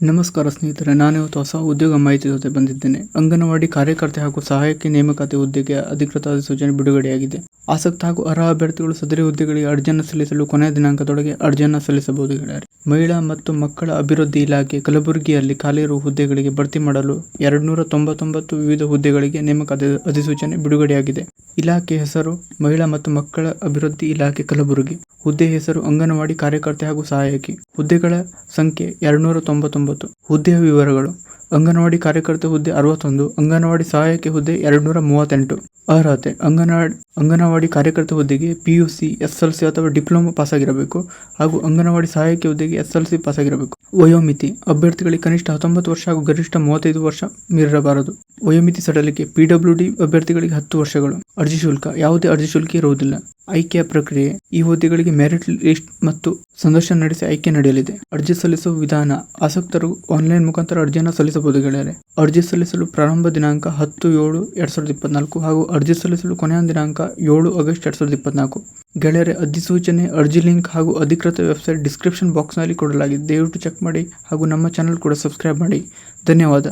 ನಮಸ್ಕಾರ ಸ್ನೇಹಿತರೆ ನಾನು ಹೊಸ ಉದ್ಯೋಗ ಮಾಹಿತಿ ಜೊತೆ ಬಂದಿದ್ದೇನೆ. ಅಂಗನವಾಡಿ ಕಾರ್ಯಕರ್ತೆ ಹಾಗೂ ಸಹಾಯಕಿ ನೇಮಕಾತಿ ಹುದ್ದೆಗೆ ಅಧಿಕೃತ ಅಧಿಸೂಚನೆ ಬಿಡುಗಡೆಯಾಗಿದೆ. ಆಸಕ್ತ ಹಾಗೂ ಅರ್ಹ ಅಭ್ಯರ್ಥಿಗಳು ಸದರಿ ಹುದ್ದೆಗಳಿಗೆ ಅರ್ಜಿಯನ್ನು ಸಲ್ಲಿಸಲು ಕೊನೆಯ ದಿನಾಂಕದೊಳಗೆ ಅರ್ಜಿಯನ್ನು ಸಲ್ಲಿಸಬಹುದು ಹೇಳಿದ್ದಾರೆ ಮಹಿಳಾ ಮತ್ತು ಮಕ್ಕಳ ಅಭಿವೃದ್ಧಿ ಇಲಾಖೆ ಕಲಬುರಗಿಯಲ್ಲಿ ಖಾಲಿ ಇರುವ ಹುದ್ದೆಗಳಿಗೆ ಭರ್ತಿ ಮಾಡಲು ಎರಡ್ನೂರ ತೊಂಬತ್ತೊಂಬತ್ತು ವಿವಿಧ ಹುದ್ದೆಗಳಿಗೆ ನೇಮಕಾತಿ ಅಧಿಸೂಚನೆ ಬಿಡುಗಡೆಯಾಗಿದೆ. ಇಲಾಖೆ ಹೆಸರು, ಮಹಿಳಾ ಮತ್ತು ಮಕ್ಕಳ ಅಭಿವೃದ್ಧಿ ಇಲಾಖೆ ಕಲಬುರಗಿ. ಹುದ್ದೆ ಹೆಸರು ಅಂಗನವಾಡಿ ಕಾರ್ಯಕರ್ತೆ ಹಾಗೂ ಸಹಾಯಕಿ. ಹುದ್ದೆಗಳ ಸಂಖ್ಯೆ ಎರಡ್ನೂರ ತೊಂಬತ್ತೊಂಬತ್ತು ಹುದ್ದೆಯ ವಿವರಗಳು. ಅಂಗನವಾಡಿ ಕಾರ್ಯಕರ್ತೆ ಹುದ್ದೆ ಅರವತ್ತೊಂದು. ಅಂಗನವಾಡಿ ಸಹಾಯಕಿ ಹುದ್ದೆ ಎರಡ್ನೂರ ಮೂವತ್ತೆಂಟು ಅರ್ಹತೆ. ಅಂಗನವಾಡಿ ಅಂಗನವಾಡಿ ಕಾರ್ಯಕರ್ತ ಹುದ್ದೆಗೆ P U C S L C ಅಥವಾ ಡಿಪ್ಲೊಮಾ ಪಾಸಾಗಿರಬೇಕು ಹಾಗೂ ಅಂಗನವಾಡಿ ಸಹಾಯಕ ಹುದ್ದೆಗೆ ಎಸ್ ಎಲ್ ಸಿ ಪಾಸಾಗಿರಬೇಕು. ವಯೋಮಿತಿ. ಅಭ್ಯರ್ಥಿಗಳಿಗೆ ಕನಿಷ್ಠ ಹತ್ತೊಂಬತ್ತು ವರ್ಷ ಹಾಗೂ ಗರಿಷ್ಠ ಮೂವತ್ತೈದು ವರ್ಷ ಮೀರಿರಬಾರದು ವಯೋಮಿತಿ ಸಡಲಿಕೆ. ಪಿ ಅಭ್ಯರ್ಥಿಗಳಿಗೆ ಹತ್ತು ವರ್ಷಗಳು. ಅರ್ಜಿ ಶುಲ್ಕ. ಯಾವುದೇ ಅರ್ಜಿ ಶುಲ್ಕ ಇರುವುದಿಲ್ಲ. ಆಯ್ಕೆಯ ಪ್ರಕ್ರಿಯೆ. ಈ ಹುದ್ದೆಗಳಿಗೆ ಮೆರಿಟ್ ಲಿಸ್ಟ್ ಮತ್ತು ಸಂದರ್ಶನ ನಡೆಸಿ ಆಯ್ಕೆ ನಡೆಯಲಿದೆ. ಅರ್ಜಿ ಸಲ್ಲಿಸುವ ವಿಧಾನ. ಆಸಕ್ತರು ಆನ್ಲೈನ್ ಮುಖಾಂತರ ಅರ್ಜಿಯನ್ನು ಸಲ್ಲಿಸಬಹುದು ಗೆಳೆಯರೆ. ಅರ್ಜಿ ಸಲ್ಲಿಸಲು ಪ್ರಾರಂಭ ದಿನಾಂಕ ಹತ್ತು ಏಳು ಎರಡ್ ಸಾವಿರದ ಇಪ್ಪತ್ನಾಲ್ಕು ಹಾಗೂ ಅರ್ಜಿ ಸಲ್ಲಿಸಲು ಕೊನೆಯ ದಿನಾಂಕ ಏಳು ಆಗಸ್ಟ್ ಎರಡ್ ಸಾವಿರದ ಇಪ್ಪತ್ನಾಲ್ಕು. ಗೆಳೆಯರೆ ಅಧಿಸೂಚನೆ ಅರ್ಜಿ ಲಿಂಕ್ ಹಾಗೂ ಅಧಿಕೃತ ವೆಬ್ಸೈಟ್ ಡಿಸ್ಕ್ರಿಪ್ಷನ್ ಬಾಕ್ಸ್ನಲ್ಲಿ ಕೊಡಲಾಗಿದೆ. ದಯವಿಟ್ಟು ಚೆಕ್ ಮಾಡಿ ಹಾಗೂ ನಮ್ಮ ಚಾನಲ್ ಕೂಡ ಸಬ್ಸ್ಕ್ರೈಬ್ ಮಾಡಿ. ಧನ್ಯವಾದ.